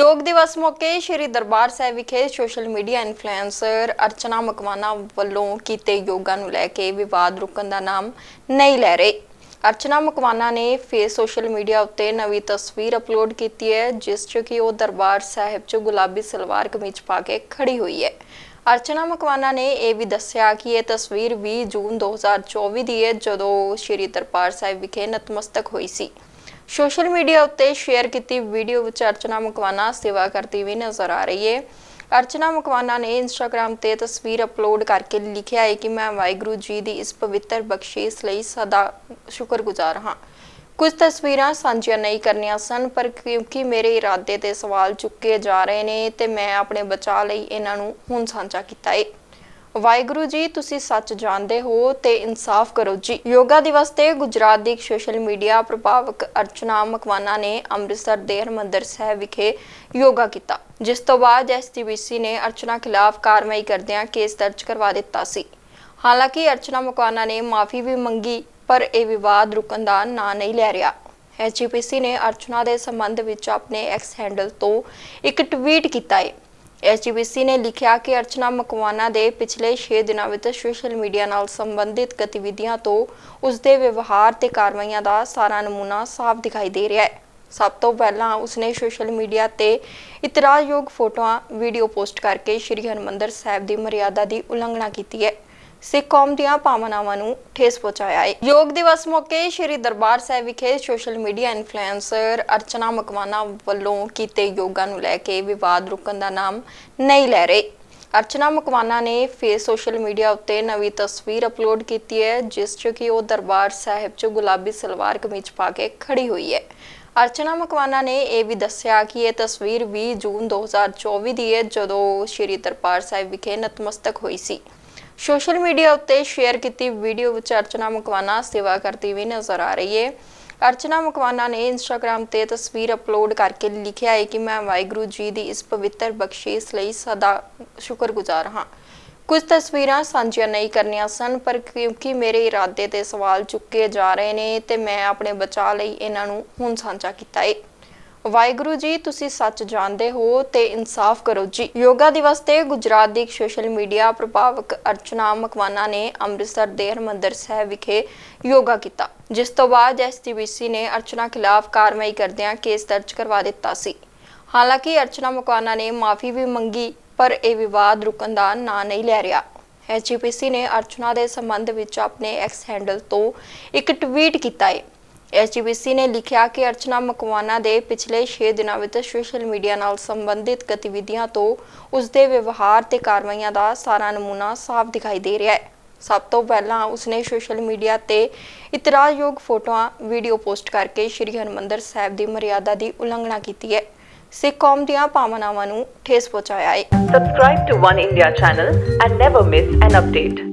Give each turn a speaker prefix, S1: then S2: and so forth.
S1: ਯੋਗ ਦਿਵਸ ਮੌਕੇ ਸ਼੍ਰੀ ਦਰਬਾਰ ਸਾਹਿਬ ਵਿਖੇ social media influencer Archana Makwana ਵੱਲੋਂ ਕੀਤੇ ਯੋਗਾ ਨੂੰ ਲੈ ਕੇ ਵਿਵਾਦ ਰੁਕਣ ਦਾ ਨਾਮ ਨਹੀਂ ਲੈ ਰਹੇ। ਅਰਚਨਾ ਮਕਵਾਨਾ ਨੇ ਫੇਸ ਸੋਸ਼ਲ ਮੀਡੀਆ ਉੱਤੇ ਨਵੀਂ ਤਸਵੀਰ ਅਪਲੋਡ ਕੀਤੀ ਹੈ, ਜਿਸ 'ਚ ਕਿ ਉਹ ਦਰਬਾਰ ਸਾਹਿਬ 'ਚ ਗੁਲਾਬੀ ਸਲਵਾਰ ਕਮੀਜ਼ ਪਾ ਕੇ ਖੜੀ ਹੋਈ ਹੈ। ਅਰਚਨਾ ਮਕਵਾਨਾ ਨੇ ਇਹ ਵੀ ਦੱਸਿਆ ਕਿ ਇਹ ਤਸਵੀਰ 20 ਜੂਨ 2024 ਦੀ ਹੈ, ਜਦੋਂ ਉਹ ਸ਼੍ਰੀ ਦਰਬਾਰ ਸਾਹਿਬ ਵਿਖੇ ਨਤਮਸਤਕ ਹੋਈ ਸੀ। ਸੋਸ਼ਲ ਮੀਡੀਆ ਉੱਤੇ ਸ਼ੇਅਰ ਕੀਤੀ ਵੀਡੀਓ ਵਿੱਚ ਅਰਚਨਾ ਮਕਵਾਨਾ ਸੇਵਾ ਕਰਦੀ ਵੀ ਨਜ਼ਰ ਆ ਰਹੀ ਹੈ ਅਰਚਨਾ ਮਕਵਾਨਾ ਨੇ ਇੰਸਟਾਗ੍ਰam ਤੇ ਤਸਵੀਰ ਅਪਲੋਡ ਕਰਕੇ ਲਿਖਿਆ ਹੈ ਕਿ ਮੈਂ ਵਾਹਿਗੁਰੂ ਜੀ ਦੀ ਇਸ ਪਵਿੱਤਰ ਬਖਸ਼ਿਸ਼ ਲਈ ਸਦਾ ਸ਼ੁਕਰਗੁਜ਼ਾਰ ਹਾਂ। ਕੁਝ ਤਸਵੀਰਾਂ ਸਾਂਝੀਆਂ ਨਹੀਂ ਕਰਨੀਆਂ ਸਨ, ਪਰ ਕਿਉਂਕਿ ਮੇਰੇ ਇਰਾਦੇ ਤੇ ਸਵਾਲ ਚੁੱਕੇ ਜਾ ਰਹੇ ਨੇ ਤੇ ਮੈਂ ਆਪਣੇ ਬਚਾਅ ਲਈ ਇਹਨਾਂ ਨੂੰ ਹੁਣ ਸਾਂਝਾ ਕੀਤਾ ਹੈ ਵਾਹਿਗੁਰੂ ਜੀ, ਤੁਸੀਂ ਸੱਚ ਜਾਣਦੇ ਹੋ ਤੇ ਇਨਸਾਫ ਕਰੋ ਜੀ। ਯੋਗਾ ਦਿਵਸ ਤੇ ਗੁਜਰਾਤ ਦੀ ਸੋਸ਼ਲ ਮੀਡੀਆ ਪ੍ਰਭਾਵਕ ਅਰਚਨਾ ਮਕਵਾਨਾ ਨੇ ਅੰਮ੍ਰਿਤਸਰ ਦੇ ਹਰਿਮੰਦਰ ਸਾਹਿਬ ਵਿਖੇ ਯੋਗਾ ਕੀਤਾ। ਜਿਸ ਤੋਂ ਬਾਅਦ ਐਸਟੀਬੀਸੀ ਨੇ ਅਰਚਨਾ ਖਿਲਾਫ ਕਾਰਵਾਈ ਕਰਦਿਆਂ ਕੇਸ ਦਰਜ ਕਰਵਾ ਦਿੱਤਾ ਸੀ। ਹਾਲਾਂਕਿ ਅਰਚਨਾ ਮਕਵਾਨਾ ਨੇ ਮਾਫੀ ਵੀ ਮੰਗੀ, ਪਰ ਇਹ ਵਿਵਾਦ ਰੁਕਣ ਦਾ ਨਾਂ ਨਹੀਂ ਲੈ ਰਿਹਾ। ਐਸਜੀਪੀਸੀ ਨੇ ਅਰਚਨਾ ਦੇ ਸੰਬੰਧ ਵਿੱਚ ਆਪਣੇ ਐਕਸ ਹੈਂਡਲ ਤੋਂ ਇੱਕ ਟਵੀਟ ਕੀਤਾ ਹੈ। ਐਸਜੀਪੀਸੀ ਨੇ ਲਿਖਿਆ ਕਿ ਅਰਚਨਾ ਮਕਵਾਨਾ ਦੇ ਪਿਛਲੇ 6 ਦਿਨਾਂ ਵਿੱਚ ਸੋਸ਼ਲ ਮੀਡੀਆ ਨਾਲ ਸੰਬੰਧਿਤ ਗਤੀਵਿਧੀਆਂ ਤੋਂ ਉਸ ਦੇ ਵਿਵਹਾਰ ਤੇ ਕਾਰਵਾਈਆਂ ਦਾ ਸਾਰਾ ਨਮੂਨਾ ਸਾਫ਼ ਦਿਖਾਈ ਦੇ ਰਿਹਾ ਹੈ। ਸਭ ਤੋਂ ਪਹਿਲਾਂ ਉਸਨੇ ਸੋਸ਼ਲ ਮੀਡੀਆ ਤੇ ਇਤਰਾਜ਼ਯੋਗ ਫੋਟੋਆਂ, ਵੀਡੀਓ ਪੋਸਟ ਕਰਕੇ ਸ਼੍ਰੀ ਹਰਿਮੰਦਰ ਸਾਹਿਬ ਦੀ ਮਰਿਆਦਾ ਦੀ ਉਲੰਘਣਾ ਕੀਤੀ ਹੈ। ਸਿੱਖ ਕੌਮ ਦੀਆਂ ਭਾਵਨਾਵਾਂ ਨੂੰ ਠੇਸ ਪਹੁੰਚਾਇਆ ਹੈ। ਯੋਗ ਦਿਵਸ ਮੌਕੇ ਸ਼੍ਰੀ ਦਰਬਾਰ ਸਾਹਿਬ ਵਿਖੇ social media influencer Archana Makwana ਵੱਲੋਂ ਕੀਤੇ ਯੋਗਾ ਨੂੰ ਲੈ ਕੇ ਵਿਵਾਦ ਰੁਕਣ ਦਾ ਨਾਮ ਨਹੀਂ ਲੈ ਰਹੇ। ਅਰਚਨਾ ਮਕਵਾਨਾ ਨੇ ਫੇਸ ਸੋਸ਼ਲ ਮੀਡੀਆ ਉੱਤੇ ਨਵੀਂ ਤਸਵੀਰ ਅਪਲੋਡ ਕੀਤੀ ਹੈ, ਜਿਸ 'ਚ ਕਿ ਉਹ ਦਰਬਾਰ ਸਾਹਿਬ 'ਚ ਗੁਲਾਬੀ ਸਲਵਾਰ ਕਮੀਜ਼ ਪਾ ਕੇ ਖੜੀ ਹੋਈ ਹੈ। ਅਰਚਨਾ ਮਕਵਾਨਾ ਨੇ ਇਹ ਵੀ ਦੱਸਿਆ ਕਿ ਇਹ ਤਸਵੀਰ 20 ਜੂਨ 2024 ਦੀ ਹੈ, ਜਦੋਂ ਸ਼੍ਰੀ ਦਰਬਾਰ ਸਾਹਿਬ ਵਿਖੇ ਨਤਮਸਤਕ ਹੋਈ ਸੀ। ਸੋਸ਼ਲ ਮੀਡੀਆ ਉੱਤੇ ਸ਼ੇਅਰ ਕੀਤੀ ਵੀਡੀਓ ਵਿੱਚ ਅਰਚਨਾ ਮਕਵਾਨਾ ਸੇਵਾ ਕਰਦੀ ਵੀ ਨਜ਼ਰ ਆ ਰਹੀ ਹੈ ਅਰਚਨਾ ਮਕਵਾਨਾ ਨੇ ਇੰਸਟਾਗ੍ਰam ਤੇ ਤਸਵੀਰ ਅਪਲੋਡ ਕਰਕੇ ਲਿਖਿਆ ਹੈ ਕਿ ਮੈਂ ਵਾਹਿਗੁਰੂ ਜੀ ਦੀ ਇਸ ਪਵਿੱਤਰ ਬਖਸ਼ਿਸ਼ ਲਈ ਸਦਾ ਸ਼ੁਕਰਗੁਜ਼ਾਰ ਹਾਂ। ਕੁਝ ਤਸਵੀਰਾਂ ਸਾਂਝੀਆਂ ਨਹੀਂ ਕਰਨੀਆਂ ਸਨ, ਪਰ ਕਿਉਂਕਿ ਮੇਰੇ ਇਰਾਦੇ ਤੇ ਸਵਾਲ ਚੁੱਕੇ ਜਾ ਰਹੇ ਨੇ ਤੇ ਮੈਂ ਆਪਣੇ ਬਚਾਅ ਲਈ ਇਹਨਾਂ ਨੂੰ ਹੁਣ ਸਾਂਝਾ ਕੀਤਾ ਹੈ ਵਾਹਿਗੁਰੂ ਜੀ, ਤੁਸੀਂ ਸੱਚ ਜਾਣਦੇ ਹੋ ਤੇ ਇਨਸਾਫ ਕਰੋ ਜੀ। ਯੋਗਾ ਦਿਵਸ ਤੇ ਗੁਜਰਾਤ ਦੀ ਸੋਸ਼ਲ ਮੀਡੀਆ ਪ੍ਰਭਾਵਕ ਅਰਚਨਾ ਮਕਵਾਨਾ ਨੇ ਅੰਮ੍ਰਿਤਸਰ ਦੇ ਹਰਿਮੰਦਰ ਸਾਹਿਬ ਵਿਖੇ ਯੋਗਾ ਕੀਤਾ। ਜਿਸ ਤੋਂ ਬਾਅਦ ਐਸਟੀਬੀਸੀ ਨੇ ਅਰਚਨਾ ਖਿਲਾਫ ਕਾਰਵਾਈ ਕਰਦਿਆਂ ਕੇਸ ਦਰਜ ਕਰਵਾ ਦਿੱਤਾ ਸੀ। ਹਾਲਾਂਕਿ ਅਰਚਨਾ ਮਕਵਾਨਾ ਨੇ ਮਾਫੀ ਵੀ ਮੰਗੀ, ਪਰ ਇਹ ਵਿਵਾਦ ਰੁਕਣ ਦਾ ਨਾਂ ਨਹੀਂ ਲੈ ਰਿਹਾ। ਐਸਜੀਪੀਸੀ ਨੇ ਅਰਚਨਾ ਦੇ ਸੰਬੰਧ ਵਿੱਚ ਆਪਣੇ ਐਕਸ ਹੈਂਡਲ ਤੋਂ ਇੱਕ ਟਵੀਟ ਕੀਤਾ ਹੈ। ਐਸਜੀਪੀਸੀ ਨੇ ਲਿਖਿਆ ਕਿ ਅਰਚਨਾ ਮਕਵਾਨਾ ਦੇ ਪਿਛਲੇ 6 ਦਿਨਾਂ ਵਿੱਚ ਸੋਸ਼ਲ ਮੀਡੀਆ ਨਾਲ ਸੰਬੰਧਿਤ ਗਤੀਵਿਧੀਆਂ ਤੋਂ ਉਸ ਦੇ ਵਿਵਹਾਰ ਤੇ ਕਾਰਵਾਈਆਂ ਦਾ ਸਾਰਾ ਨਮੂਨਾ ਸਾਫ਼ ਦਿਖਾਈ ਦੇ ਰਿਹਾ ਹੈ। ਸਭ ਤੋਂ ਪਹਿਲਾਂ ਉਸਨੇ ਸੋਸ਼ਲ ਮੀਡੀਆ ਤੇ ਇਤਰਾਜ਼ਯੋਗ ਫੋਟੋਆਂ, ਵੀਡੀਓ ਪੋਸਟ ਕਰਕੇ ਸ਼੍ਰੀ ਹਰਿਮੰਦਰ ਸਾਹਿਬ ਦੀ ਮਰਿਆਦਾ ਦੀ ਉਲੰਘਣਾ ਕੀਤੀ ਹੈ। ਸਿੱਖ ਕੌਮ ਦੀਆਂ ਭਾਵਨਾਵਾਂ ਨੂੰ ਠੇਸ ਪਹੁੰਚਾਇਆ ਹੈ।
S2: Subscribe to One India channel and never miss an update.